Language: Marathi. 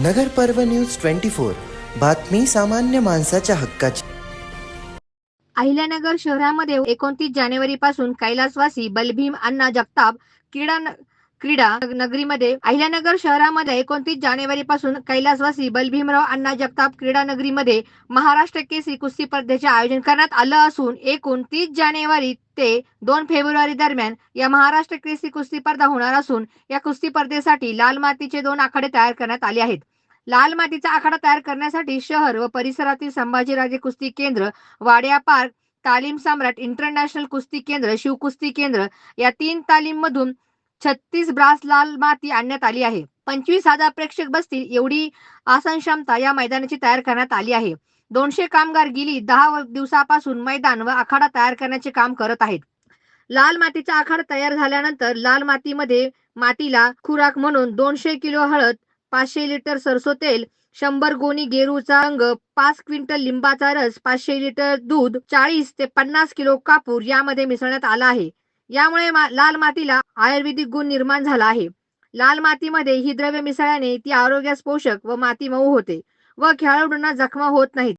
नगर पर्व न्यूज ट्वेंटी फोर. बातमी सामान्य माणसाच्या हक्काची. अहिल्यानगर शहरामध्ये एकोणतीस जानेवारी पासून कैलासवासी बलभीम अण्णा जगताप क्रीडा न- क्रीडा नगरीमध्ये अहिल्यानगर शहरामध्ये एकोणतीस जानेवारी पासून कैलासवासी बलभीमराव अण्णा जगताप क्रीडा नगरीमध्ये महाराष्ट्र केसरी कुस्ती स्पर्धेचे आयोजन करण्यात आलं असून एकोणतीस जानेवारी ते दोन फेब्रुवारी दरम्यान या महाराष्ट्र केसरी कुस्ती स्पर्धा होणार असून या कुस्ती स्पर्धेसाठी लाल मातीचे दोन आखाडे तयार करण्यात आले आहेत. लाल मातीचा आखाडा तयार करण्यासाठी शहर व परिसरातील संभाजीराजे कुस्ती केंद्र वाड्या पार्क तालीम सम्राट इंटरनॅशनल कुस्ती केंद्र शिवकुस्ती केंद्र या तीन तालीम मधून छत्तीस ब्रास लाल माती आणण्यात आली आहे. पंचवीस हजार प्रेक्षक बसतील एवढी आसन क्षमता या मैदानाची तयार करण्यात आली आहे. दोनशे कामगार गेली दहा दिवसापासून मैदान व आखाडा तयार करण्याचे काम करत आहेत. लाल मातीचा आखाडा तयार झाल्यानंतर लाल मातीमध्ये मातीला खुराक म्हणून दोनशे किलो हळद पाचशे लिटर सरसो तेल शंभर गोणी गेरूचा रंग पाच क्विंटल लिंबाचा रस पाचशे लिटर दूध चाळीस ते पन्नास किलो कापूर यामध्ये मिसळण्यात आला आहे. यामुळे मा- लाल मातीला आयुर्वेदिक गुण निर्माण झाला आहे. लाल मातीमध्ये ही द्रव्य मिसळल्याने ती आरोग्यास पोषक व माती मऊ होते व खेळाडूंना जखमा होत नाहीत.